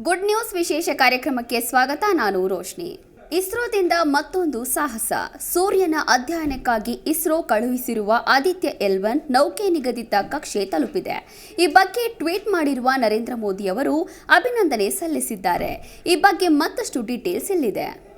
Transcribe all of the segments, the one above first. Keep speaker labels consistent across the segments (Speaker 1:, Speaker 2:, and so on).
Speaker 1: Good news ವಿಶೇಷ ಕಾರ್ಯಕ್ರಮಕ್ಕೆ ಸ್ವಾಗತ, ನಾನು ರೋಶ್ನಿ. ಇಸ್ರೋದಿಂದ ಮತ್ತೊಂದು ಸಾಹಸ. ಸೂರ್ಯನ ಅಧ್ಯಯನಕ್ಕಾಗಿ ಇಸ್ರೋ ಕಳುಹಿಸಿರುವ ಆದಿತ್ಯ ಎಲ್ವನ್ ನೌಕೆ ನಿಗದಿತ ಕಕ್ಷೆ ತಲುಪಿದೆ. ಈ ಬಗ್ಗೆ ಟ್ವೀಟ್ ಮಾಡಿರುವ ನರೇಂದ್ರ ಮೋದಿ ಅವರು ಅಭಿನಂದನೆ ಸಲ್ಲಿಸಿದ್ದಾರೆ. ಈ ಬಗ್ಗೆ ಮತ್ತಷ್ಟು ಡೀಟೇಲ್ಸ್ ಇಲ್ಲಿದೆ.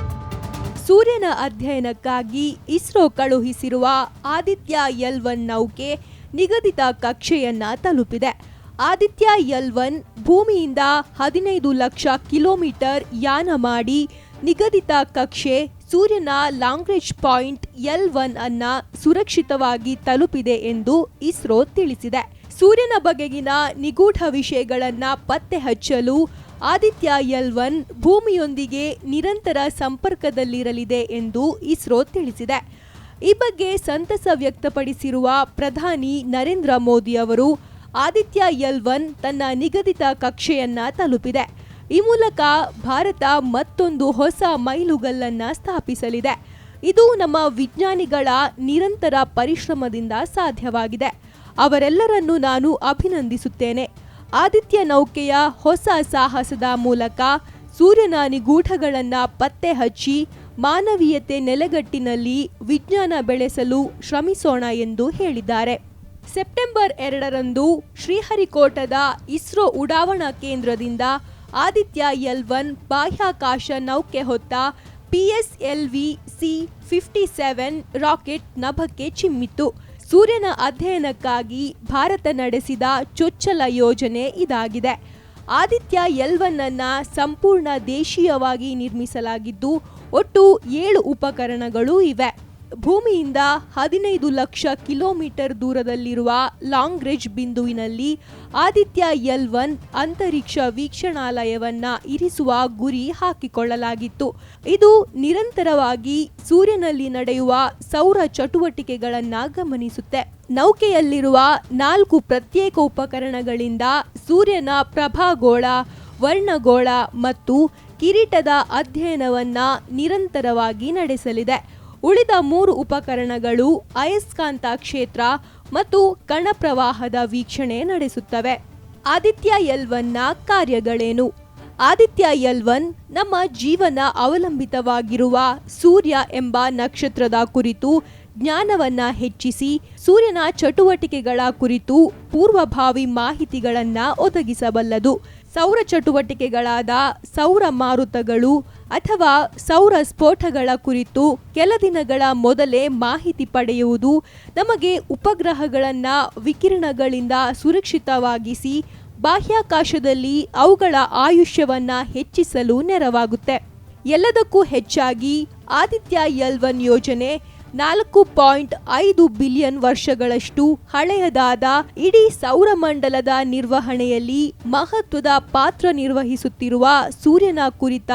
Speaker 2: ಸೂರ್ಯನ ಅಧ್ಯಯನಕ್ಕಾಗಿ ಇಸ್ರೋ ಕಳುಹಿಸಿರುವ ಆದಿತ್ಯ ಎಲ್ವನ್ ನೌಕೆ ನಿಗದಿತ ಕಕ್ಷೆಯನ್ನ ತಲುಪಿದೆ. ಆದಿತ್ಯ ಎಲ್ ಒನ್ ಭೂಮಿಯಿಂದ ಹದಿನೈದು ಲಕ್ಷ ಕಿಲೋಮೀಟರ್ ಯಾನ ಮಾಡಿ ನಿಗದಿತ ಕಕ್ಷೆ ಸೂರ್ಯನ ಲಾಂಗ್ರೇಜ್ ಪಾಯಿಂಟ್ ಎಲ್ ಒನ್ ಅನ್ನ ಸುರಕ್ಷಿತವಾಗಿ ತಲುಪಿದೆ ಎಂದು ಇಸ್ರೋ ತಿಳಿಸಿದೆ. ಸೂರ್ಯನ ಬಗೆಗಿನ ನಿಗೂಢ ವಿಷಯಗಳನ್ನ ಪತ್ತೆ ಹಚ್ಚಲು ಆದಿತ್ಯ ಎಲ್ ಒನ್ ಭೂಮಿಯೊಂದಿಗೆ ನಿರಂತರ ಸಂಪರ್ಕದಲ್ಲಿರಲಿದೆ ಎಂದು ಇಸ್ರೋ ತಿಳಿಸಿದೆ. ಈ ಬಗ್ಗೆ ಸಂತಸ ವ್ಯಕ್ತಪಡಿಸಿರುವ ಪ್ರಧಾನಿ ನರೇಂದ್ರ ಮೋದಿ ಅವರು ಆದಿತ್ಯ ಎಲ್ ಒನ್ ತನ್ನ ನಿಗದಿತ ಕಕ್ಷೆಯನ್ನ ತಲುಪಿದೆ. ಈ ಮೂಲಕ ಭಾರತ ಮತ್ತೊಂದು ಹೊಸ ಮೈಲುಗಲ್ಲನ್ನ ಸ್ಥಾಪಿಸಲಿದೆ. ಇದು ನಮ್ಮ ವಿಜ್ಞಾನಿಗಳ ನಿರಂತರ ಪರಿಶ್ರಮದಿಂದ ಸಾಧ್ಯವಾಗಿದೆ. ಅವರೆಲ್ಲರನ್ನು ನಾನು ಅಭಿನಂದಿಸುತ್ತೇನೆ. ಆದಿತ್ಯ ನೌಕೆಯ ಹೊಸ ಸಾಹಸದ ಮೂಲಕ ಸೂರ್ಯನ ನಿಗೂಢಗಳನ್ನ ಪತ್ತೆ ಹಚ್ಚಿ ಮಾನವೀಯತೆ ನೆಲೆಗಟ್ಟಿನಲ್ಲಿ ವಿಜ್ಞಾನ ಬೆಳೆಸಲು ಶ್ರಮಿಸೋಣ ಎಂದು ಹೇಳಿದ್ದಾರೆ. ಸೆಪ್ಟೆಂಬರ್ ಎರಡರಂದು ಶ್ರೀಹರಿಕೋಟದ ಇಸ್ರೋ ಉಡಾವಣಾ ಕೇಂದ್ರದಿಂದ ಆದಿತ್ಯ ಎಲ್ ಒನ್ ಬಾಹ್ಯಾಕಾಶ ನೌಕೆ ಹೊತ್ತ PSLV C fifty seven rocket ನಭಕ್ಕೆ ಚಿಮ್ಮಿತ್ತು. ಸೂರ್ಯನ ಅಧ್ಯಯನಕ್ಕಾಗಿ ಭಾರತ ನಡೆಸಿದ ಚೊಚ್ಚಲ ಯೋಜನೆ ಇದಾಗಿದೆ. ಆದಿತ್ಯ ಎಲ್ ಸಂಪೂರ್ಣ ದೇಶೀಯವಾಗಿ ನಿರ್ಮಿಸಲಾಗಿದ್ದು, ಒಟ್ಟು ಏಳು ಉಪಕರಣಗಳು ಇವೆ. ಭೂಮಿಯಿಂದ ಹದಿನೈದು ಲಕ್ಷ ಕಿಲೋಮೀಟರ್ ದೂರದಲ್ಲಿರುವ ಲಾಂಗ್ ರೇಂಜ್ ಬಿಂದುವಿನಲ್ಲಿ ಆದಿತ್ಯ ಎಲ್ ಒನ್ ಅಂತರಿಕ್ಷ ವೀಕ್ಷಣಾಲಯವನ್ನ ಇರಿಸುವ ಗುರಿ ಹಾಕಿಕೊಳ್ಳಲಾಗಿತ್ತು. ಇದು ನಿರಂತರವಾಗಿ ಸೂರ್ಯನಲ್ಲಿ ನಡೆಯುವ ಸೌರ ಚಟುವಟಿಕೆಗಳನ್ನ ಗಮನಿಸುತ್ತೆ. ನೌಕೆಯಲ್ಲಿರುವ ನಾಲ್ಕು ಪ್ರತ್ಯೇಕ ಉಪಕರಣಗಳಿಂದ ಸೂರ್ಯನ ಪ್ರಭಾಗೋಳ, ವರ್ಣಗೋಳ ಮತ್ತು ಕಿರೀಟದ ಅಧ್ಯಯನವನ್ನ ನಿರಂತರವಾಗಿ ನಡೆಸಲಿದೆ. ಉಳಿದ ಮೂರು ಉಪಕರಣಗಳು ಅಯಸ್ಕಾಂತ ಕ್ಷೇತ್ರ ಮತ್ತು ಕಣಪ್ರವಾಹದ ವೀಕ್ಷಣೆ ನಡೆಸುತ್ತವೆ. ಆದಿತ್ಯ ಎಲ್ ಒನ್ನ ಕಾರ್ಯಗಳೇನು? ಆದಿತ್ಯ ಎಲ್ ಒನ್ ನಮ್ಮ ಜೀವನ ಅವಲಂಬಿತವಾಗಿರುವ ಸೂರ್ಯ ಎಂಬ ನಕ್ಷತ್ರದ ಕುರಿತು ಜ್ಞಾನವನ್ನ ಹೆಚ್ಚಿಸಿ, ಸೂರ್ಯನ ಚಟುವಟಿಕೆಗಳ ಕುರಿತು ಪೂರ್ವಭಾವಿ ಮಾಹಿತಿಗಳನ್ನ ಒದಗಿಸಬಲ್ಲದು. ಸೌರ ಚಟುವಟಿಕೆಗಳಾದ ಸೌರ ಮಾರುತಗಳು ಅಥವಾ ಸೌರ ಸ್ಫೋಟಗಳ ಕುರಿತು ಕೆಲ ದಿನಗಳ ಮೊದಲೇ ಮಾಹಿತಿ ಪಡೆಯುವುದು ನಮಗೆ ಉಪಗ್ರಹಗಳನ್ನು ವಿಕಿರಣಗಳಿಂದ ಸುರಕ್ಷಿತವಾಗಿಸಿ ಬಾಹ್ಯಾಕಾಶದಲ್ಲಿ ಅವುಗಳ ಆಯುಷ್ಯವನ್ನು ಹೆಚ್ಚಿಸಲು ನೆರವಾಗುತ್ತೆ. ಎಲ್ಲದಕ್ಕೂ ಹೆಚ್ಚಾಗಿ ಆದಿತ್ಯ ಎಲ್ ಒನ್ ಯೋಜನೆ ನಾಲ್ಕು ಪಾಯಿಂಟ್ ಐದು ಬಿಲಿಯನ್ ವರ್ಷಗಳಷ್ಟು ಹಳೆಯದಾದ ಇಡೀ ಸೌರಮಂಡಲದ ನಿರ್ವಹಣೆಯಲ್ಲಿ ಮಹತ್ವದ ಪಾತ್ರ ನಿರ್ವಹಿಸುತ್ತಿರುವ ಸೂರ್ಯನ ಕುರಿತ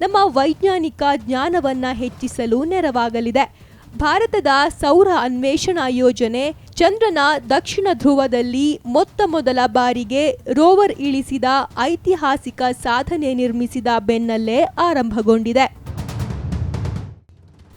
Speaker 2: ನಮ್ಮ ವೈಜ್ಞಾನಿಕ ಜ್ಞಾನವನ್ನು ಹೆಚ್ಚಿಸಲು ನೆರವಾಗಲಿದೆ. ಭಾರತದ ಸೌರ ಅನ್ವೇಷಣಾ ಯೋಜನೆ ಚಂದ್ರನ ದಕ್ಷಿಣ ಧ್ರುವದಲ್ಲಿ ಮೊತ್ತ ಮೊದಲ ಬಾರಿಗೆ ರೋವರ್ ಇಳಿಸಿದ ಐತಿಹಾಸಿಕ ಸಾಧನೆ ನಿರ್ಮಿಸಿದ ಬೆನ್ನಲ್ಲೇ ಆರಂಭಗೊಂಡಿದೆ.